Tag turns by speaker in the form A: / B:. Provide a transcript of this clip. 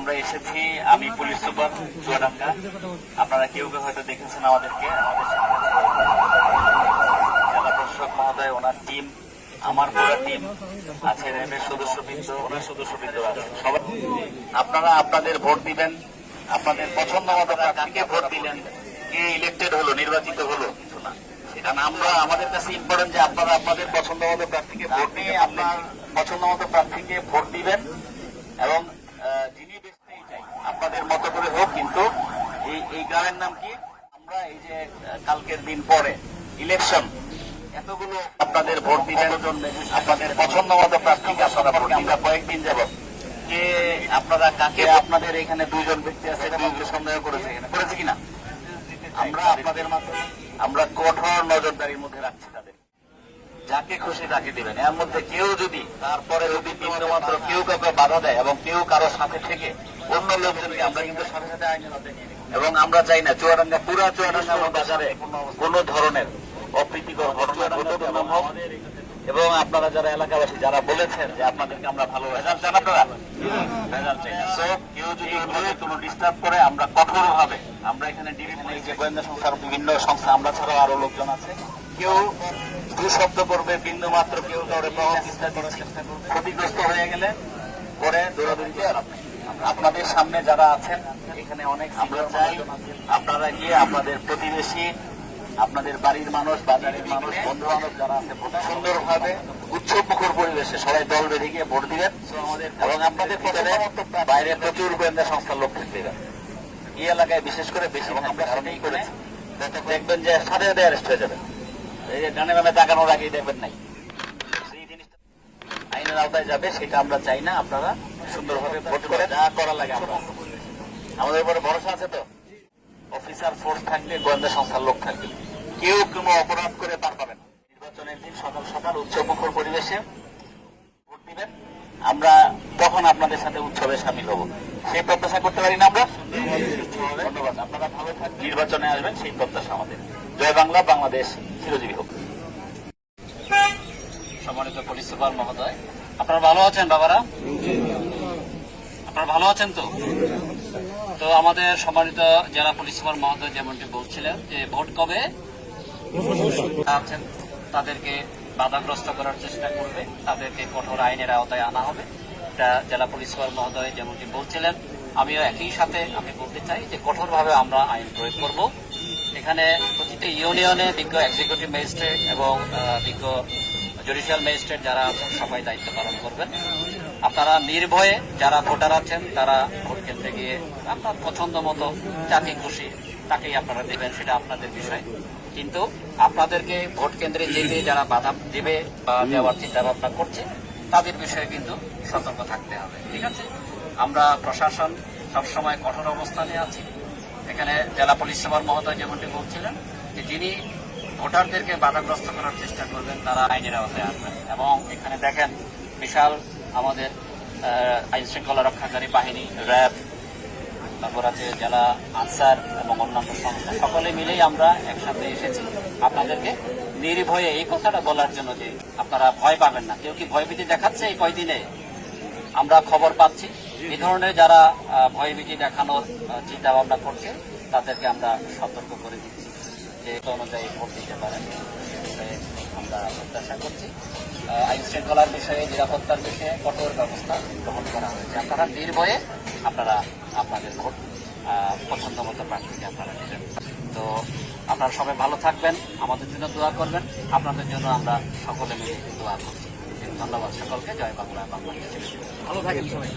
A: আমরা এসেছি আমি পুলিশ সুপার চুয়াডাঙ্গা আপনারা কেউ কেউ হয়তো দেখেছেন আমাদেরকে আমাদের জেলা প্রশাসক মহোদয় ওনার টিম আমার পুরো টিম আছে র্যাবের সদস্যবৃন্দ ওনার সদস্যবৃন্দ আছে সবাই আপনারা আপনাদের ভোট দিবেন আপনাদের পছন্দ মতো কাকে ভোট দিলেন। কে ইলেক্টেড হলো নির্বাচিত হলো কিছু না। কারণ আমরা আমাদের কাছে ইম্পর্টেন্ট যে আপনারা আপনাদের পছন্দ মতো প্রার্থীকে ভোট দিয়ে আপনার পছন্দ মতো প্রার্থীকে ভোট দিবেন এবং আহ, যিনি বেশি চাই আপনাদের মতো করে হোক কিন্তু এই গ্রামের নাম কি? আমরা এই যে কালকের দিন পরে ইলেকশন এতগুলো আপনাদের ভোট দিবেন আপনাদের পছন্দ মতো প্রার্থীকে আপনারা ভোট আমরা কয়েকদিন যাবত কে আপনারা, কাকে আপনাদের এখানে দুইজন ব্যক্তি আছে সন্দেহ করেছে এখানে, করেছে কিনা? আমরা আপনাদের মাধ্যমে, আমরা কঠোর নজরদারির মধ্যে রাখছি তাদের। যাকে খুশি তাকে দিবেন। এর মধ্যে কেউ যদি, তারপরে যদি মাত্র কেউ কাউকে বাধা দেয় এবং কেউ কারও সাথে থেকে অন্য লোকজনকে আমরা কিন্তু সাথে সাথে আইনের। এবং আমরা চাই না চুয়াডাঙ্গা পুরা চুয়াডাঙ্গা বাজারে কোন ধরনের অপ্রীতিকর ঘটনা ঘটুক এবং আপনারা যারা এলাকাবাসী যারা বলেছেন যে আপনাদেরকে আমরা ভালো রেজাল্ট চান আপনারা? রেজাল্ট চাই না। কেউ যদি এভাবে কোনো ডিস্টার্ব করে আমরা কঠোর ভাবে আমরা এখানে ডিভিশন এই যে গোয়েন্দা সংস্থার বিভিন্ন সংস্থা আমরা ছাড়াও আরও লোকজন আছে। কেউ করবে বিন্দু মাত্র কেউ কাউরে পাওয়ার চেষ্টা করার চেষ্টা করবে ক্ষতিগ্রস্ত হয়ে গেলে পরে দৌড়াদৌড়ি করে লাভ নেই। আপনাদের সামনে যারা আছেন এখানে অনেক আমরা চাই আপনারা গিয়ে আপনাদের প্রতিবেশী আপনাদের বাড়ির মানুষ বাজারের মানুষ বন্ধু বান্ধব যারা আছে সুন্দরভাবে উৎসব মুখর পরিবেশে সবাই দল বেঁধে গিয়ে ভোট দিবেন। এবং আপনাদের পিছনে বাইরে প্রচুর গোয়েন্দা সংস্থার লোক থাকবে এই এলাকায় বিশেষ করে বেশি আমরা ধারণাই করেছি। দেখবেন যে সাথে সাথে অ্যারেস্ট হয়ে যাবে। এই যে ডানে বামে তাকানোর আগেই দেখবেন নাই। সেই জিনিসটা আইনের আওতায় যাবে সেটা আমরা চাই না আপনারা সুন্দরভাবে ভোট করে যা করা লাগে আমাদের উপরে ভরসা আছে তো? অফিসার ফোর্স থাকবে গোয়েন্দা সংস্থার লোক থাকবে। কেউ কোনো অপরাধ করে পার পাবে না। নির্বাচনের দিন সকাল সকাল উৎসবমুখর পরিবেশে ভোট দিবেন। আমরা তখন আপনাদের সাথে উৎসবে সামিল হব। সেই প্রত্যাশা করতে পারি না আমরা। ধন্যবাদ। আপনারা ভালো থাকবেন নির্বাচনে আসবেন, সেই প্রত্যাশা আমাদের। জয় বাংলা, বাংলাদেশ চিরজীবী হোক। সম্মানিত পুলিশ সুপার মহোদয়, আপনারা ভালো আছেন বাবারা? আপনারা ভালো আছেন তো? তো আমাদের সম্মানিত জেলা পুলিশ সুপার মহোদয় যেমনটি বলছিলেন যে ভোট কবে? আছেন, তাদেরকে বাধাগ্রস্ত করার চেষ্টা করবে। তাদেরকে কঠোর আইনের আওতায় আনা হবে। এটা জেলা পুলিশ সুপার মহোদয় যেমনটি বলছিলেন, আমিও একই সাথে আমি বলতে চাই যে কঠোরভাবে আমরা আইন প্রয়োগ করব। এখানে প্রতিটি ইউনিয়নে বিজ্ঞ এক্সিকিউটিভ ম্যাজিস্ট্রেট এবং বিজ্ঞ জুডিশিয়াল ম্যাজিস্ট্রেট যারা আছেন, সবাই দায়িত্ব পালন করবেন। আপনারা নির্ভয়ে যারা ভোটার আছেন, তারা ভোট কেন্দ্রে গিয়ে আপনার পছন্দ মতো যাকে খুশি তাকেই আপনারা দেবেন, সেটা আপনাদের বিষয়। কিন্তু আপনাদেরকে ভোট কেন্দ্রে যেতে যারা বাধা দেবে বা দেওয়ার চিন্তা ভাবনা করছে, তাদের বিষয়ে কিন্তু সতর্ক থাকতে হবে, ঠিক আছে? আমরা প্রশাসন সবসময় কঠোর অবস্থানে আছি। এখানে জেলা পুলিশ সভার মহোদয় যেমনটি বলছিলেন যে যিনি ভোটারদেরকে বাধাগ্রস্ত করার চেষ্টা করবেন, তারা আইনের আওতায় আসবেন। এবং এখানে দেখেন, বিশাল আমাদের আইন শৃঙ্খলা রক্ষাকারী বাহিনী, র্যাব, তারপর আছে জেলা আনসার এবং অন্যান্য সংস্থা, সকলে মিলেই আমরা একসাথে এসেছি। আপনাদেরকে নির্ভয়ে এই কথাটা বলার জন্য যে আপনারা ভয় পাবেন না। কেউ কি ভয়ভীতি দেখাচ্ছে এই কয়দিনে? আমরা খবর পাচ্ছি। এই ধরনের যারা ভয়ভীতি দেখানোর চিন্তা ভাবনা করছে, তাদেরকে আমরা সতর্ক করে দিচ্ছি। যে অনুযায়ী ভোট দিতে পারেন। আমরা প্রত্যাশা করছি। আইন শৃঙ্খলার বিষয়ে, নিরাপত্তার বিষয়ে কঠোর ব্যবস্থা গ্রহণ করা হয়েছে। আপনারা নির্ভয়ে আপনারা আপনাদের ভোট পছন্দ মতো প্রার্থীকে আপনারা দেবেন। তো আপনারা সবাই ভালো থাকবেন, আমাদের জন্য দোয়া করবেন। আপনাদের জন্য আমরা সকলে মিলে দোয়া করছি। ধন্যবাদ সকলকে। জয় বাংলা, বাংলাদেশ ভালো থাকেন সবাই।